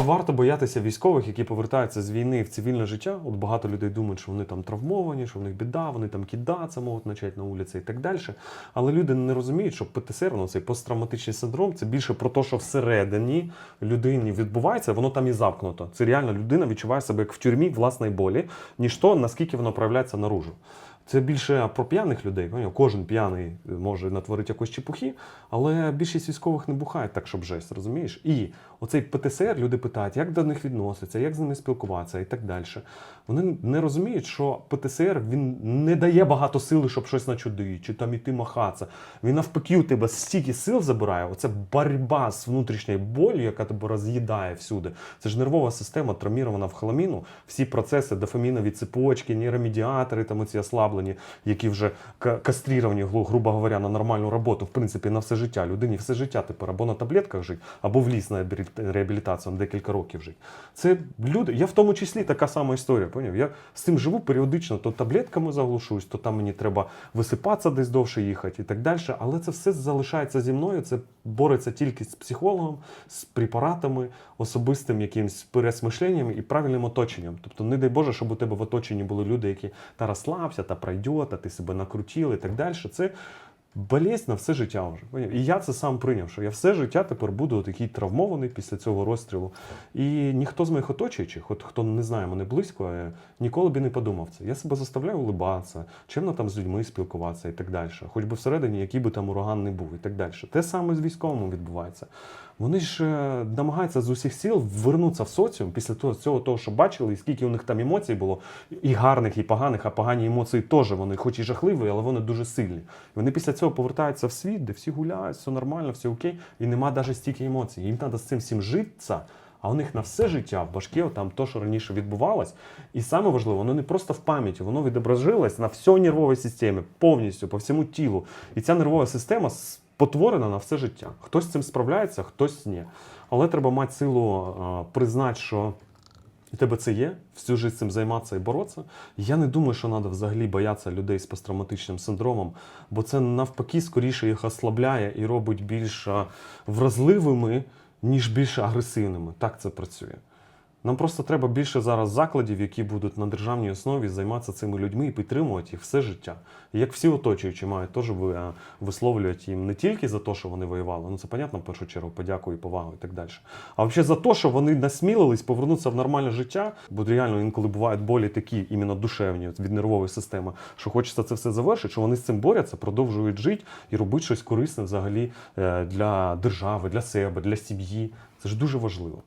Чи варто боятися військових, які повертаються з війни в цивільне життя? От багато людей думають, що вони там травмовані, що в них біда, вони там кидатися можуть почати на вулиці і так далі. Але люди не розуміють, що ПТСР, ну цей посттравматичний синдром, це більше про те, що всередині людині відбувається, воно там і замкнуто. Це реально людина відчуває себе як в тюрмі власної болі, ніж то, наскільки воно проявляється наружу. Це більше про п'яних людей. Кожен п'яний може натворити якось чепухи, але більшість військових не бухають так, щоб жесть, розумієш? І оцей ПТСР люди питають, як до них відноситься, як з ними спілкуватися і так далі. Вони не розуміють, що ПТСР він не дає багато сили, щоб щось начудити, чи там іти махатися. Він навпаки у тебе стільки сил забирає. Оце боротьба з внутрішньою болю, яка тебе роз'їдає всюди. Це ж нервова система травмірована в хламіну. Всі процеси дофамінові цепочки, нейромедіатори, там оці ослаблені, які вже ка- кастріровані, грубо говоря, на нормальну роботу, в принципі, на все життя. Людині все життя тепер або на таблетках жить, або в ліс на реабілітацію на декілька років жить. Це люди. Я в тому числі така сама історія. Поняв? Я з цим живу періодично, то таблетками заглушуюсь, то там мені треба висипатися десь довше їхати і так далі. Але це все залишається зі мною. Це бореться тільки з психологом, з препаратами, особистим якимсь пересмишленням і правильним оточенням. Тобто, не дай Боже, щоб у тебе в оточенні були люди, які та розслабся, та пройде, та ти себе накрутив і так далі. Це болезнь на все життя вже. І я це сам прийняв, що я все життя тепер буду такий травмований після цього розстрілу. І ніхто з моїх оточуючих, от хто не знає мене близько, е, ніколи б не подумав це. Я себе заставляю улибатися, чимно там з людьми спілкуватися і так далі. Хоч би всередині, який би там ураган не був, і так далі. Те саме з військовими відбувається. Вони ж е, намагаються з усіх сіл вернутися в соціум після того, цього того, що бачили, і скільки у них там емоцій було, і гарних, і поганих, а погані емоції теж вони, хоч і жахливі, але вони дуже сильні. Вони після цього повертаються в світ, де всі гуляють, все нормально, все окей, і нема навіть стільки емоцій. Їм треба з цим всім житися. А у них на все життя в башке там то, що раніше відбувалось. І саме важливо, воно не просто в пам'яті, воно відображилось на всій нервовій системі, повністю, по всьому тілу. І ця нервова система спотворена на все життя. Хтось з цим справляється, хтось ні. Але треба мати силу признати, що у тебе це є, всю життя цим займатися і боротися. Я не думаю, що треба взагалі боятися людей з посттравматичним синдромом, бо це навпаки скоріше їх ослабляє і робить більш вразливими, ніж більш агресивними. Так це працює. Нам просто треба більше зараз закладів, які будуть на державній основі займатися цими людьми і підтримувати їх все життя. Як всі оточуючі мають теж е, висловлювати їм не тільки за те, що вони воювали, ну це понятно, в першу чергу, подяку і повагу і так далі. А взагалі за те, що вони насмілились повернутися в нормальне життя, бо реально інколи бувають болі такі, іменно душевні від нервової системи, що хочеться це все завершити, що вони з цим борються, продовжують жити і робити щось корисне взагалі е, для держави, для себе, для сім'ї. Це ж дуже важливо.